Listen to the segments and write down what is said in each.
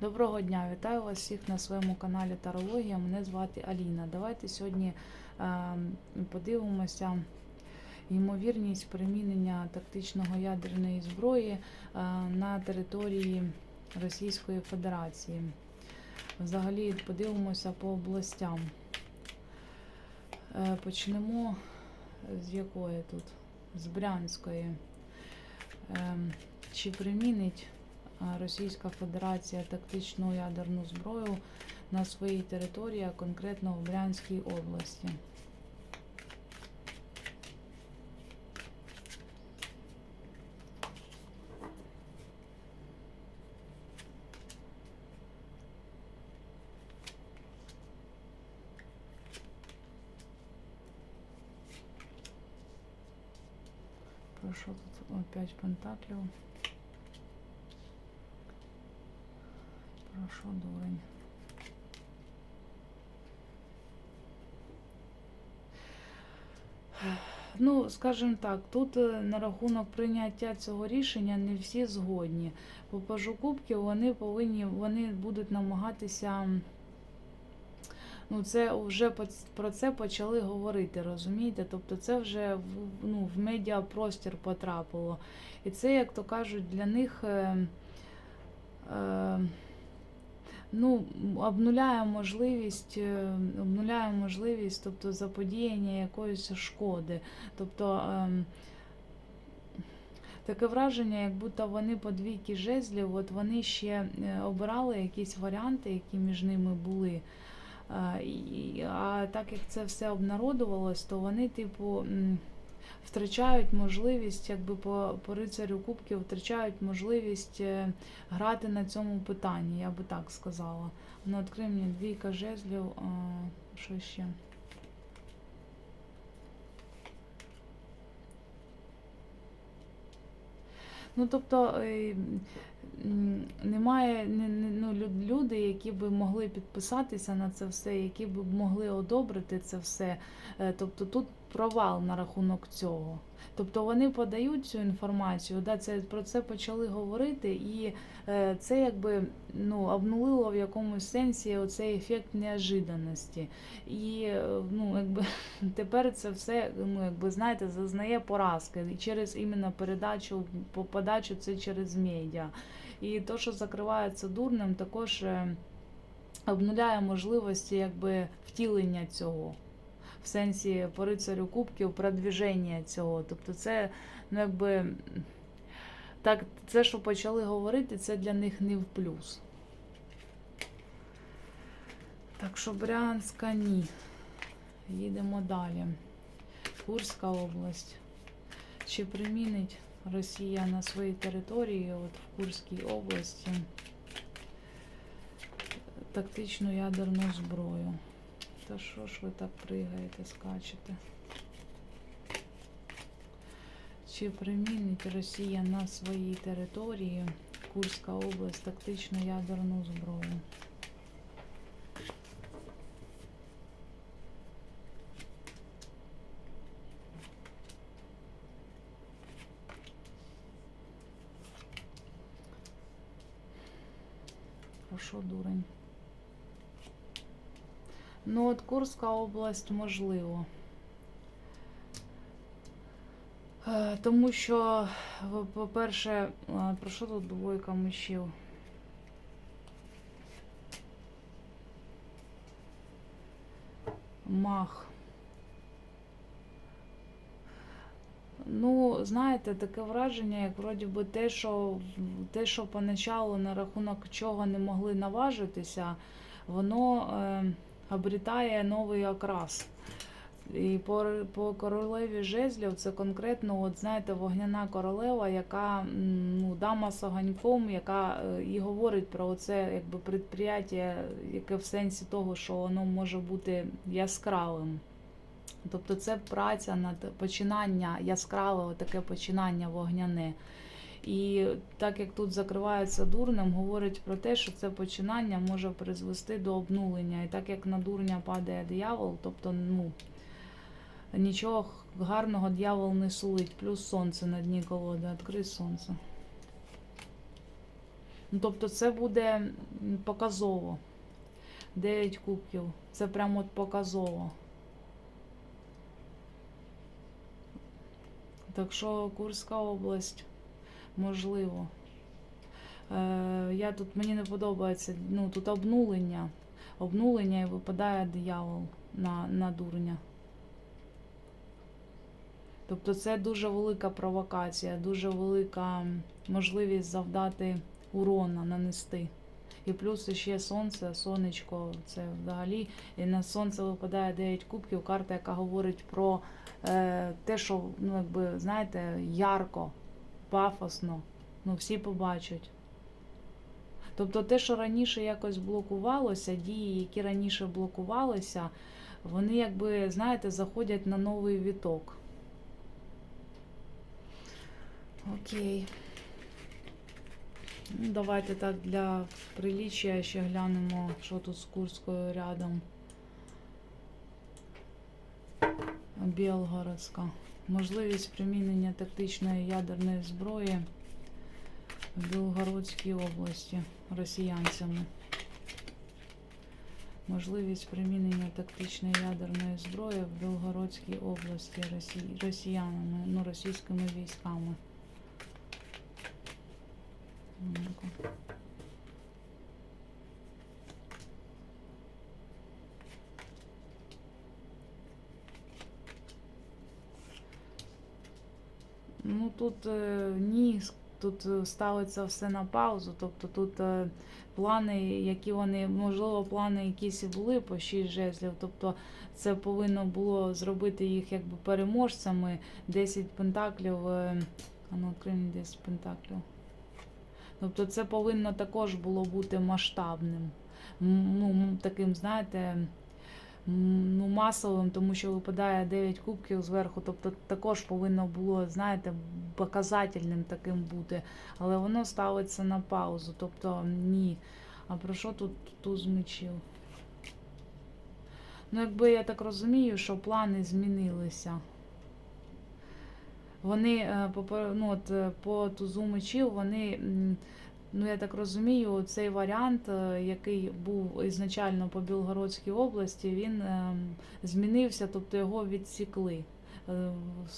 Доброго дня, вітаю вас всіх на своєму каналі Тарологія. Мене звати Аліна. Давайте сьогодні е, подивимося ймовірність примінення тактичного ядерної зброї е, на території Російської Федерації. Взагалі подивимося по областям. Е, почнемо з якої тут? З Брянської. Чи примінить Російська Федерація тактичну ядерну зброю на своїй території, а конкретно в Брянській області. Прошу тут опять пентаклів. Прошу, дурень. Ну, скажімо так, тут е, на рахунок прийняття цього рішення не всі згодні. По пажу кубків вони повинні, вони будуть намагатися. Ну, це вже про це почали говорити, розумієте? Тобто це вже в, ну, в медіапростір потрапило. І це, як то кажуть, для них. Е, е, ну, обнуляє можливість, е, обнуляє можливість, тобто заподіяння якоїсь шкоди. Тобто ем, таке враження, як будто вони по двійки жезлів, от вони ще е, обирали якісь варіанти, які між ними були. А, і- А так як це все обнародувалось, то вони, типу, втрачають можливість, якби по, по рицарю кубків, втрачають можливість е, грати на цьому питанні, я би так сказала. Ну, відкрий мені двійка жезлів, а, що ще? Ну, тобто е, немає не- не- ну, люди, які би могли підписатися на це все, які б могли одобрити це все. Е, Тобто тут провал на рахунок цього. Тобто вони подають цю інформацію, да, це, про це почали говорити, і е, це якби ну, обнулило в якомусь сенсі оцей ефект неожиданності. І е, ну, якби, тепер це все, ну, якби, знаєте, зазнає поразки. Через іменно передачу, подачу це через медіа. І то, що закривається дурним, також е, обнуляє можливості якби, втілення цього. В сенсі по рицарю кубків продвіження цього. Тобто це, ну якби. Так, це, що почали говорити, це для них не в плюс. Так що Брянська ні. Їдемо далі. Курська область. Чи примінить Росія на своїй території, от в Курській області, тактичну ядерну зброю? Та що ж ви так пригаєте, скачете? Чи примінить Росія на своїй території Курська область тактичну ядерну зброю? Прошу, дурень. Ну, от Курська область можливо. Е, Тому що, по-перше, про що тут двойка мечів? Мах. Ну, знаєте, таке враження, як вроді би те, що те, що поначалу на рахунок чого не могли наважитися, воно е, обрітає новий окрас. І по, по королеві жезлів це конкретно, от знаєте, вогняна королева, яка ну, дама з огоньком, яка е, і говорить про це якби предприяття, яке в сенсі того, що воно може бути яскравим. Тобто це праця над починання яскраве, таке починання вогняне. І так як тут закривається дурнем, говорить про те, що це починання може призвести до обнулення. І так як на дурня падає диявол, тобто ну, нічого гарного дьявол не сулить, плюс сонце на дні колоди, відкрий сонце. Ну, тобто це буде показово. 9 кубків. Це прямо от показово. Так що Курська область, можливо. Е, я тут мені не подобається. Ну, тут обнулення. Обнулення і випадає диявол на, на дурня. Тобто це дуже велика провокація, дуже велика можливість завдати урона, нанести. І плюс ще сонце, сонечко, це взагалі. І на сонце випадає 9 кубків, карта, яка говорить про е, те, що, ну, якби, знаєте, ярко, пафосно, ну, всі побачать. Тобто те, що раніше якось блокувалося, дії, які раніше блокувалися, вони, якби, знаєте, заходять на новий віток. Окей. Ну, давайте так для приліччя ще глянемо, що тут з Курською рядом. Білгородська. Можливість примінення тактичної ядерної зброї в Білгородській області росіянцями. Можливість примінення тактичної ядерної зброї в Білгородській області росі- росіянами, ну, російськими військами. Ну тут е, ні, тут е, ставиться все на паузу. Тобто тут е, плани, які вони, можливо, плани якісь були по 6 жезлів. Тобто це повинно було зробити їх якби переможцями. 10 пентаклів. Ну, мені 10 пентаклів. Тобто це повинно також було бути масштабним. Ну, таким, знаєте, ну, масовим, тому що випадає 9 кубків зверху. Тобто також повинно було, знаєте, показательним таким бути. Але воно ставиться на паузу. Тобто ні. А про що тут туз мечів? Ну, якби я так розумію, що плани змінилися. Вони е, ну, от, е, по тузу мечів, вони, ну я так розумію, цей варіант, е, який був ізначально по Білгородській області, він ем, змінився, тобто його відсікли. Е,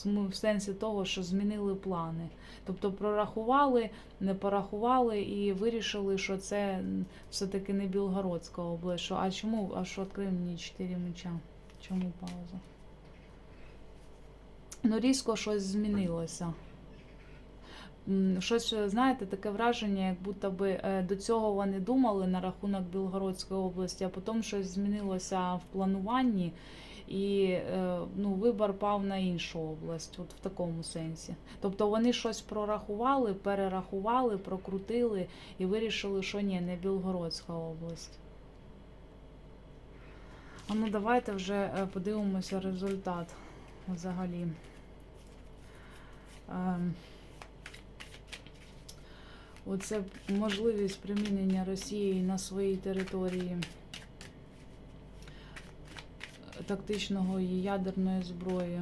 в сенсі того, що змінили плани. Тобто прорахували, не порахували і вирішили, що це все-таки не Білгородська область. А чому? А що відкрив мені 4 меча? Чому пауза? Ну, різко щось змінилося. Щось, е, знаєте, таке враження, як будто би е, до цього вони думали на рахунок Білгородської області, а потім щось змінилося в плануванні, і е, ну, вибір пав на іншу область, от в такому сенсі. Тобто вони щось прорахували, перерахували, прокрутили і вирішили, що ні, не Білгородська область. А ну давайте вже подивимося результат взагалі. Оце можливість примінення Росії на своїй території тактичного і ядерної зброї.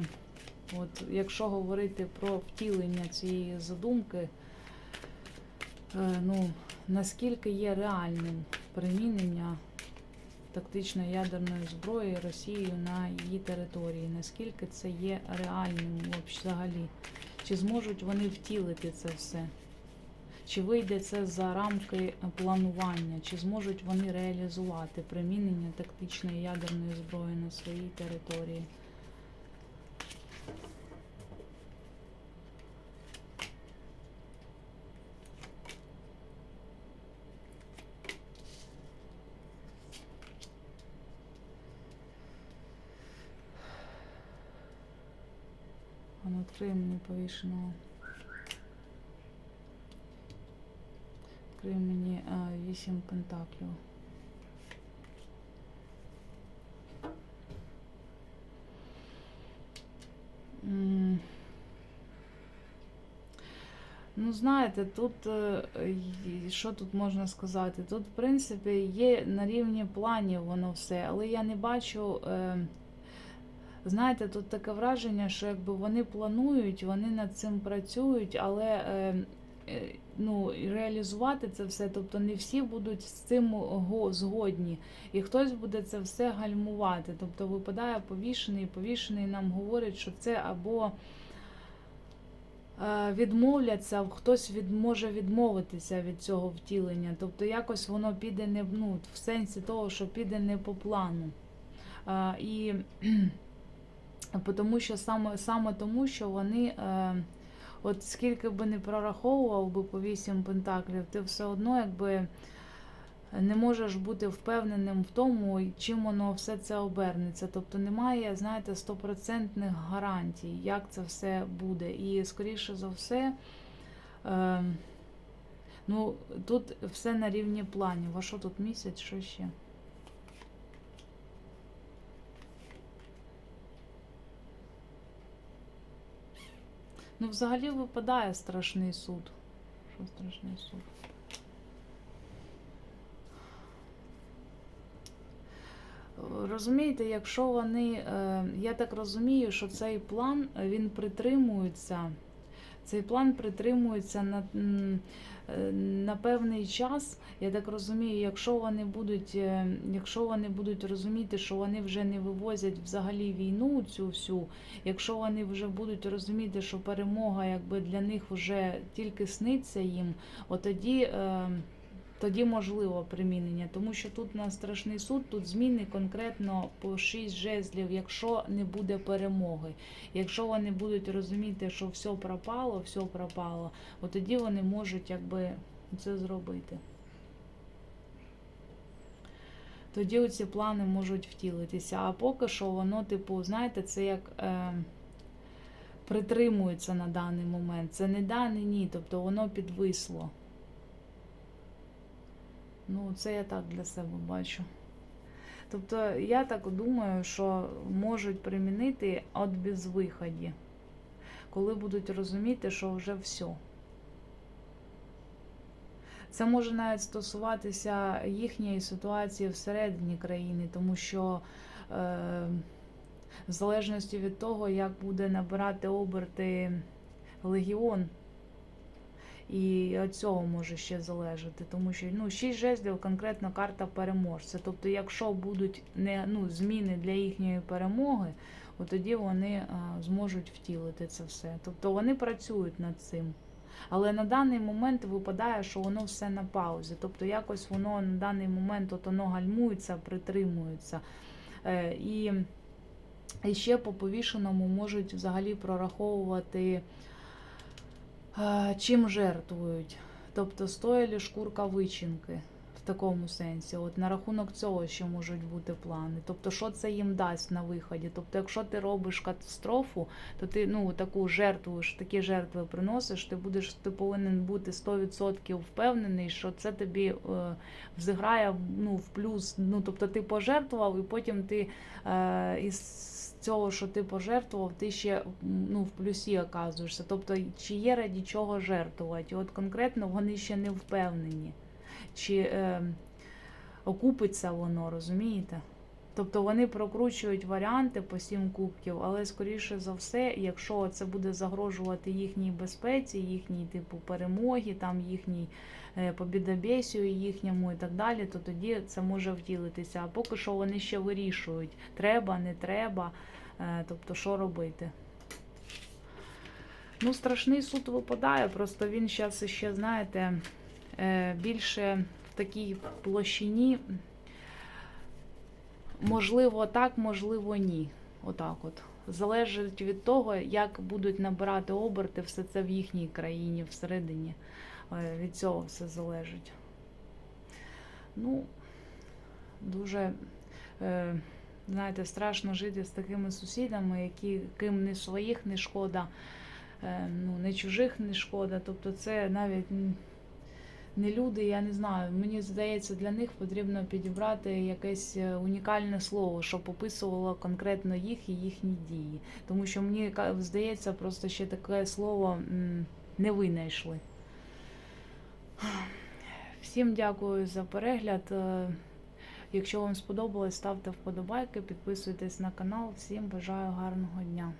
От, якщо говорити про втілення цієї задумки, е, ну, наскільки є реальним примінення тактичної ядерної зброї Росією на її території, наскільки це є реальним взагалі? Чи зможуть вони втілити це все? Чи вийде це за рамки планування, чи зможуть вони реалізувати примінення тактичної ядерної зброї на своїй території? А ну повішеного. Відкрий мені а, вісім пентаклів. Ну, знаєте, тут е, що тут можна сказати? Тут, в принципі, є на рівні планів воно все, але я не бачу. Е, знаєте, тут таке враження, що якби вони планують, вони над цим працюють, але е, е, ну, реалізувати це все, тобто не всі будуть з цим згодні. І хтось буде це все гальмувати. Тобто випадає повішений, повішений нам говорить, що це або е, відмовляться, хтось від, може відмовитися від цього втілення. Тобто якось воно піде не ну, в сенсі того, що піде не по плану. Е, і тому що саме, саме тому, що вони, е, от скільки би не прораховував би по вісім пентаклів, ти все одно якби не можеш бути впевненим в тому, чим воно все це обернеться. Тобто немає, знаєте, стопроцентних гарантій, як це все буде. І скоріше за все, е, ну, тут все на рівні планів. А що тут місяць, що ще? Ну, взагалі випадає страшний суд. Що страшний суд? Розумієте, якщо вони, е, я так розумію, що цей план він притримується, цей план притримується на, е, на певний час. Я так розумію, якщо вони будуть, е, якщо вони будуть розуміти, що вони вже не вивозять взагалі війну цю всю, якщо вони вже будуть розуміти, що перемога якби для них вже тільки сниться їм, от тоді. е, тоді можливо примінення, тому що тут на страшний суд, тут зміни конкретно по 6 жезлів, якщо не буде перемоги. Якщо вони будуть розуміти, що все пропало, все пропало, от тоді вони можуть якби це зробити. Тоді оці плани можуть втілитися. А поки що воно, типу, знаєте, це як е, притримується на даний момент. Це не да, не ні, тобто воно підвисло. Ну, це я так для себе бачу. Тобто, я так думаю, що можуть примінити от безвиході, коли будуть розуміти, що вже все. Це може навіть стосуватися їхньої ситуації всередині країни, тому що е, в залежності від того, як буде набирати оберти легіон. І від цього може ще залежати, тому що ну, шість жезлів конкретно карта переможця. Тобто, якщо будуть не, ну, зміни для їхньої перемоги, от тоді вони а, зможуть втілити це все. Тобто вони працюють над цим. Але на даний момент випадає, що воно все на паузі. Тобто якось воно на даний момент от воно гальмується, притримується. Е, і, і ще по повішеному можуть взагалі прораховувати. Чим жертвують. Тобто стоїлі шкурка вичинки в такому сенсі. От на рахунок цього ще можуть бути плани. Тобто, що це їм дасть на виході? Тобто, якщо ти робиш катастрофу, то ти ну таку жертвуєш, такі жертви приносиш, ти будеш ти повинен бути 100% впевнений, що це тобі е, взиграє ну, в плюс. Ну тобто ти пожертвував, і потім ти е, із цього, що ти пожертвував, ти ще ну, в плюсі оказуєшся. Тобто, чи є раді чого жертвувати? От конкретно вони ще не впевнені, чи е, окупиться воно, розумієте? Тобто вони прокручують варіанти по сім кубків, але скоріше за все, якщо це буде загрожувати їхній безпеці, їхній типу перемоги, там їхній е, побідобєсію їхньому і так далі, то тоді це може втілитися. А поки що вони ще вирішують, треба, не треба, е, тобто що робити. Ну, страшний суд випадає, просто він зараз ще, знаєте, е, більше в такій площині. Можливо, так, можливо, ні. Отак от. Залежить від того, як будуть набирати оберти все це в їхній країні всередині. Е, Від цього все залежить. Ну, дуже, е, знаєте, страшно жити з такими сусідами, які ким не своїх не шкода, е, ну, не чужих не шкода. Тобто це навіть не люди, я не знаю. Мені здається, для них потрібно підібрати якесь унікальне слово, щоб описувало конкретно їх і їхні дії. Тому що мені здається, просто ще таке слово не винайшли. Всім дякую за перегляд. Е, Якщо вам сподобалось, ставте вподобайки, підписуйтесь на канал. Всім бажаю гарного дня.